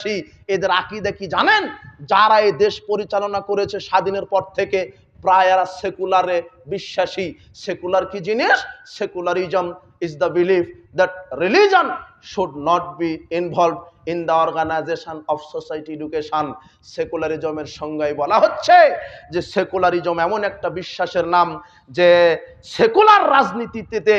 বিশ্বাসী এদের আকিদা কি জানেন? যারা এই দেশ পরিচালনা করেছে স্বাধীনের পর থেকে, প্রায় সেকুলারে বিশ্বাসী। সেকুলার কি জিনিস? Secularism is the belief that religion should not be involve in the organisation of society education সেকুলারিজমের সংজ্ঞায় বলা হচ্ছে যে সেকুলারিজম এমন একটা বিশ্বাসের নাম যে সেকুলার রাজনীতিতে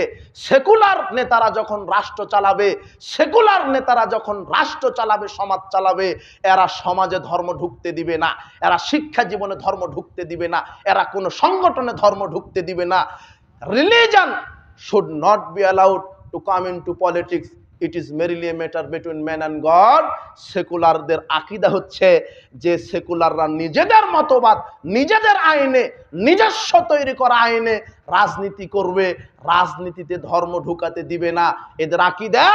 সেকুলার নেতারা যখন রাষ্ট্র চালাবে সেকুলার নেতারা যখন রাষ্ট্র চালাবে, সমাজ চালাবে, এরা সমাজে ধর্ম ঢুকতে দিবে না, এরা শিক্ষা জীবনে ধর্ম ঢুকতে দিবে না, এরা কোনো সংগঠনে ধর্ম ঢুকতে দিবে না। Religion should not be allowed to come into politics it is merely a matter between man and God সেকুলারদের আকিদা হচ্ছে যে সেকুলাররা নিজেদের মতবাদ, নিজেদের আইনে, নিজস্ব তৈরি করা আইনে রাজনীতি করবে। রাজনীতিতে ধর্ম ঢুকাতে দিবে না। এদের আকিদা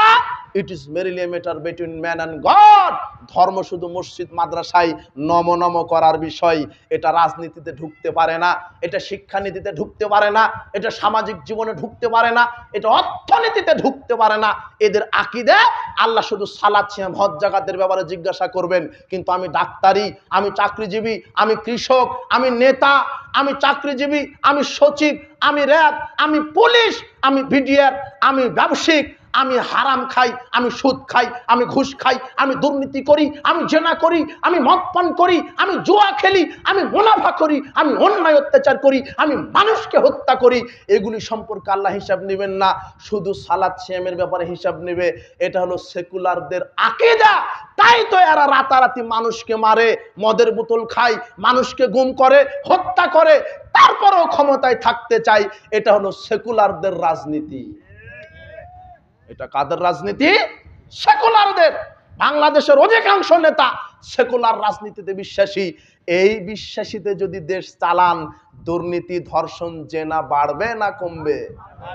it is merely matter between man and God ধর্ম শুধু মসজিদ, মাদ্রাসায় নম নম করার বিষয়। এটা রাজনীতিতে ঢুকতে পারে না, এটা শিক্ষানীতিতে ঢুকতে পারে না, এটা সামাজিক জীবনে ঢুকতে পারে না, এটা অর্থনীতিতে ঢুকতে পারে না। এদের আকিদে আল্লাহ শুধু সালাদ ছিয়াম হজ জাগাতের ব্যাপারে জিজ্ঞাসা করবেন। কিন্তু আমি ডাক্তারি, আমি চাকরিজীবী, আমি কৃষক, আমি নেতা, আমি চাকরিজীবী, আমি সচিব, আমি র্যাব, আমি পুলিশ, আমি বিডিআর, আমি ব্যবসায়িক আমি হারাম খাই, আমি সুদ খাই, আমি ঘুষ খাই, আমি দুর্নীতি করি, আমি জেনা করি, আমি মদ পান করি, আমি জুয়া খেলি, আমি মুনাফা করি, আমি অন্যায় অত্যাচার করি, আমি মানুষকে হত্যা করি, এগুলি সম্পর্কে আল্লাহ হিসাব নেবেন না। শুধু সালাদ শ্যামের ব্যাপারে হিসাব নেবে। এটা হলো সেকুলারদের আকেদা। তাই তো এরা রাতারাতি মানুষকে মারে, মদের বোতল খায়, মানুষকে গুম করে, হত্যা করে, তারপরেও ক্ষমতায় থাকতে চায়। এটা হলো সেকুলারদের রাজনীতি। এটা কাদের রাজনীতি? সেকুলারদের। বাংলাদেশের অধিকাংশ নেতা সেকুলার রাজনীতিতে বিশ্বাসী। এই বিশ্বাসীতে যদি দেশ চালান, দুর্নীতি, ধর্ষণ, জেনা বাড়বে না কমবে?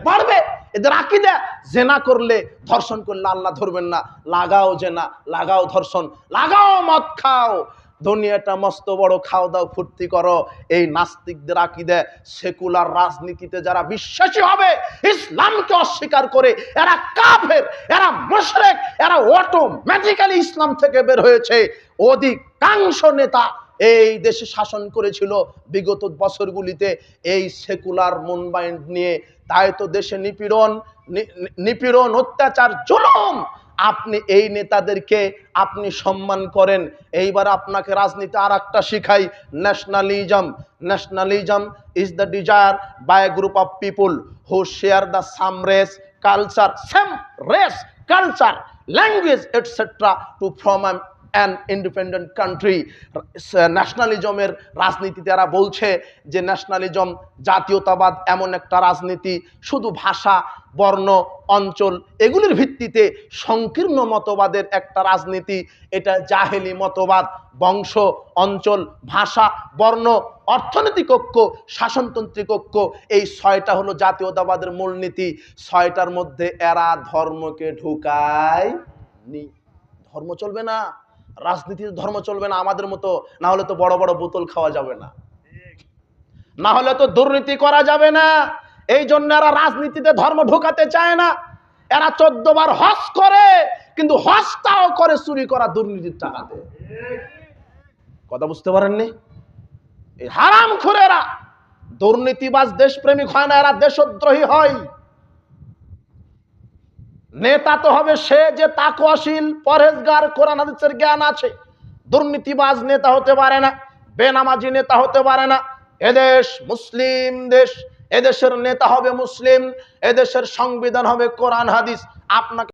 বাড়বে। এদের আকিদা, জেনা করলে ধর্ষণ করলে আল্লাহ ধরবেন না। লাগাও জেনা, লাগাও ধর্ষণ, লাগাও মদ খাও। দুনিয়াটা মস্ত বড়, খাও দাও, ফুর্তি করো। এই নাস্তিকদের আকিদে সেকুলার রাজনীতিতে যারা বিশ্বাসী হবে, ইসলামকে অস্বীকার করে এরা কাফের, এরা মুশরিক, এরা অটোমেটিক্যালি ইসলাম থেকে বের হয়েছে। অধিকাংশ নেতা এই দেশে শাসন করেছিল বিগত বছরগুলিতে। এই সেকুলার মন নিয়ে তাই তো দেশে নিপীড়ন নিপীড়ন, অত্যাচার, জুলুম আপনি এই নেতাদেরকে আপনি সম্মান করেন। এইবার আপনাকে রাজনীতি আর একটা শিখাই nationalism nationalism is the desire by group of people who share the same race culture same race culture language etcetera to from an independent country ন্যাশনালিজমের রাজনীতি তারা বলছে যে ন্যাশনালিজম জাতীয়তাবাদ এমন একটা রাজনীতি, শুধু ভাষা, বর্ণ, অঞ্চল, এগুলির ভিত্তিতে সংকীর্ণ মতবাদের একটা রাজনীতি। এটা জাহেলি মতবাদ, বংশ, অঞ্চল, ভাষা, বর্ণ, অর্থনৈতিক ঐক্য, শাসনতান্ত্রিক ঐক্য, এই ছয়টা হলো জাতীয়তাবাদের মূলনীতি। ছয়টার মধ্যে এরা ধর্মকে ঢুকায় নি। ধর্ম চলবে না। রাজনীতিতে ধর্ম চলবে না আমাদের মতো, না হলে তো বড় বড় বোতল খাওয়া যাবে না। না হলে তো দুর্নীতি করা যাবে না। এই জন্য এরা রাজনীতিতে ধর্ম ঢোকাতে চায় না। এরা চোদ্দ বার হস করে, কিন্তু হসটাও করে চুরি করা দুর্নীতির টাকাতে। কথা বুঝতে পারেননি? হারাম খুরেরা, দুর্নীতিবাজ দেশপ্রেমিক হয় না, এরা দেশদ্রোহী হয়। নেতা তো হবে সে যে তাকুয়াশীল পরহেজগার কোরআন হাদিসের জ্ঞান আছে। দুর্নীতিবাজ নেতা হতে পারে না, বেনামাজি নেতা হতে পারে না। এদেশ মুসলিম দেশ, এদেশের নেতা হবে মুসলিম, এদেশের সংবিধান হবে কোরআন হাদিস। আপনাকে